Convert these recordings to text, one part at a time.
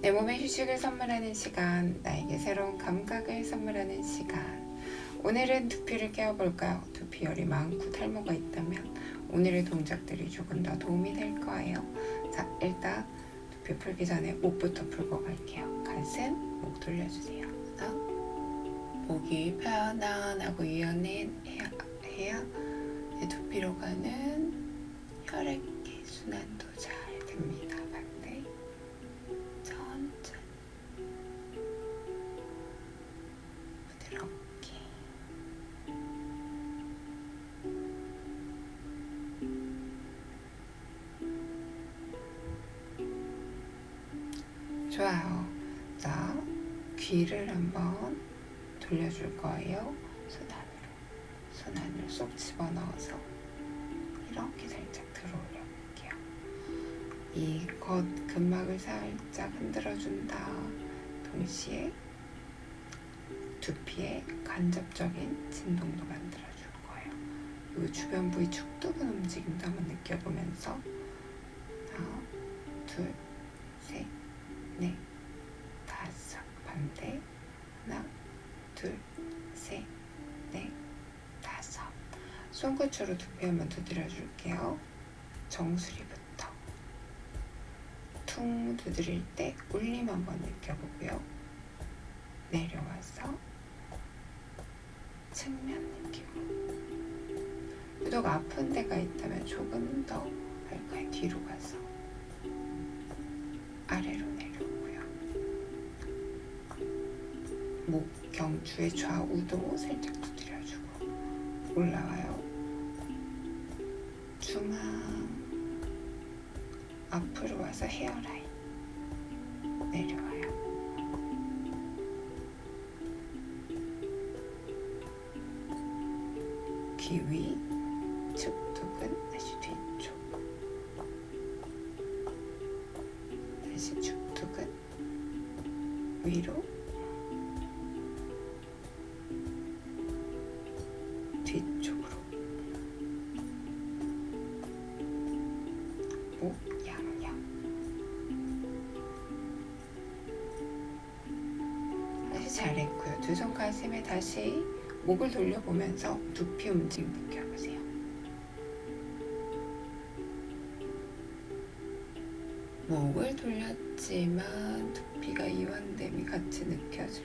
내 몸에 휴식을 선물하는 시간, 나에게 새로운 감각을 선물하는 시간. 오늘은 두피를 깨워볼까요? 두피열이 많고 탈모가 있다면 오늘의 동작들이 조금 더 도움이 될 거예요. 자, 일단 두피 풀기 전에 목부터 풀고 갈게요. 가슴, 목 돌려주세요. 하나, 목이 편안하고 유연해야 해야 내 두피로 가는 혈액의 순환도 잘 됩니다. 좋아요. 자, 귀를 한번 돌려줄 거예요. 손 안으로. 손 안으로 쏙 집어넣어서 이렇게 살짝 들어 올려 볼게요. 이 겉 근막을 살짝 흔들어준다. 동시에 두피에 간접적인 진동도 만들어줄 거예요. 이 주변 부위 축 두근 움직임도 한번 느껴보면서 하나, 둘, 손끝으로 두피 한번 두드려 줄게요. 정수리부터 퉁 두드릴 때 울림 한번 느껴보고요. 내려와서 측면 느끼고 유독 아픈 데가 있다면 조금 더 할까요? 뒤로 가서 아래로 내려오고요. 목 경추의 좌우도 살짝 두드려주고 올라와요. 중앙 앞으로 와서 헤어라인 내려와요. 귀위 축두근 다시 뒤쪽 다시 축두근 위로 다시 잘했고요. 두 손 가슴에 다시 목을 돌려보면서 두피 움직임 느껴보세요. 목을 돌렸지만 두피가 이완됨이 같이 느껴질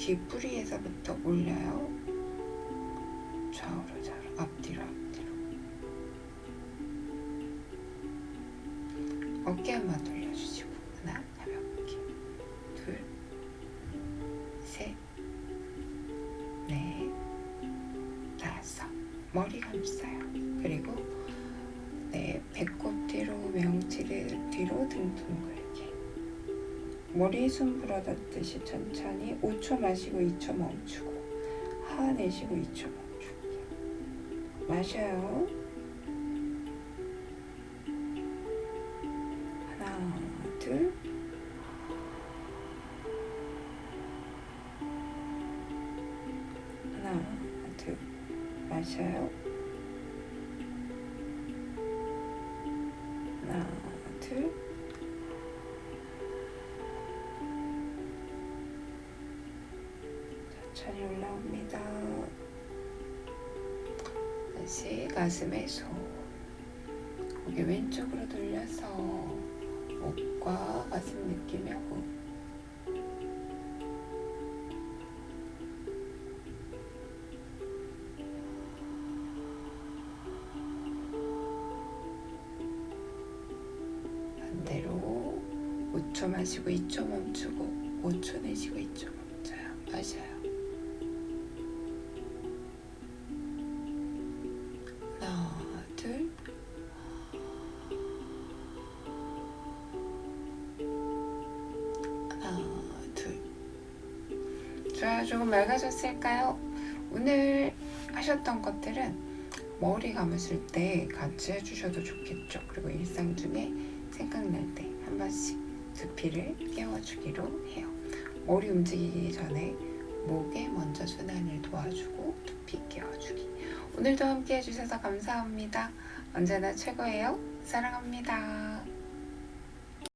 귀 뿌리에서부터 올려요. 좌우로 좌우로 앞뒤로 앞뒤로. 어깨 한번 돌려주시고 하나 가볍게 둘, 셋, 넷, 다섯. 머리 감싸요. 그리고 네, 배꼽 뒤로 명치를 뒤로 등 둥글게 머리숨 불어닿듯이 천천히 5초 마시고 2초 멈추고 하 내쉬고 2초 멈추고 마셔요. 하나 둘. 하나 둘. 마셔요. 천천히 올라옵니다. 다시 가슴에 손. 고개 왼쪽으로 돌려서 목과 가슴 느끼며 후. 반대로 5초 마시고 2초 멈추고 5초 내쉬고 2초 멈춰요. 마셔요. 조금 맑아졌을까요? 오늘 하셨던 것들은 머리 감으실 때 같이 해주셔도 좋겠죠. 그리고 일상 중에 생각날 때 한 번씩 두피를 깨워주기로 해요. 머리 움직이기 전에 목에 먼저 순환을 도와주고 두피 깨워주기. 오늘도 함께 해주셔서 감사합니다. 언제나 최고예요. 사랑합니다.